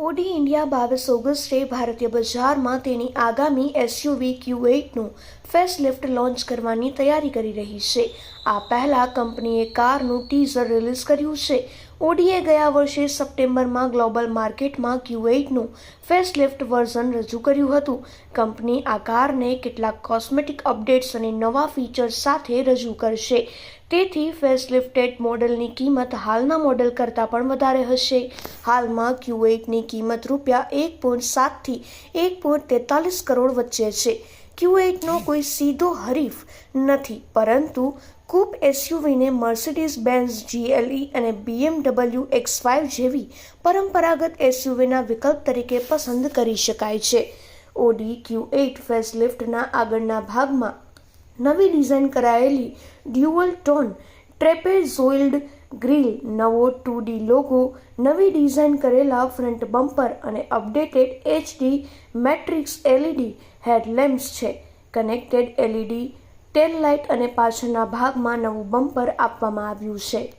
Audi India બાવીસ ઓગસ્ટે ભારતીય બજારમાં તેની આગામી એસયુવી ક્યુ એઇટનું ફેસલિફ્ટ લોન્ચ કરવાની તૈયારી કરી રહી છે. આ પહેલા કંપનીએ કારનું ટીઝર રિલીઝ કર્યું છે. ઓડીએ ગયા વર્ષે સપ્ટેમ્બરમાં ગ્લોબલ માર્કેટમાં ક્યુ એઇટનું ફેસલિફ્ટ વર્ઝન રજૂ કર્યું હતું. કંપની આ કારને કેટલાક કોસ્મેટિક અપડેટ્સ અને નવા ફીચર્સ સાથે રજૂ કરશે. તેથી ફેસલિફ્ટેડ મોડલની કિંમત હાલના મોડલ કરતાં પણ વધારે હશે. હાલમાં ક્યુ એઇટની કિંમત રૂપિયા એક પોઈન્ટ સાતથી એક પોઈન્ટ તેતાલીસ કરોડ વચ્ચે છે. ક્યુ એઇટનો કોઈ સીધો હરીફ નથી, પરંતુ કૂપ એસયુવીને મર્સિડીઝ બેન્ઝ જીએલઈ અને બીએમડબલ્યુ એક્સ ફાઇવ જેવી પરંપરાગત એસયુવીના વિકલ્પ તરીકે પસંદ કરી શકાય છે. ઓડી ક્યુ એઇટ ફેસલિફ્ટના આગળના ભાગમાં નવી ડિઝાઇન કરાયેલી ડ્યુઅલ ટોન ટ્રેપેઝોઇલ્ડ ગ્રીલ, નવો ટુ ડી લોગો, નવી ડિઝાઇન કરેલા ફ્રન્ટ બમ્પર અને updated HD matrix LED headlamps છે. કનેક્ટેડ એલઈડી ટેલ લાઇટ અને પાછળના ભાગમાં નવું બમ્પર આપવામાં આવ્યું છે.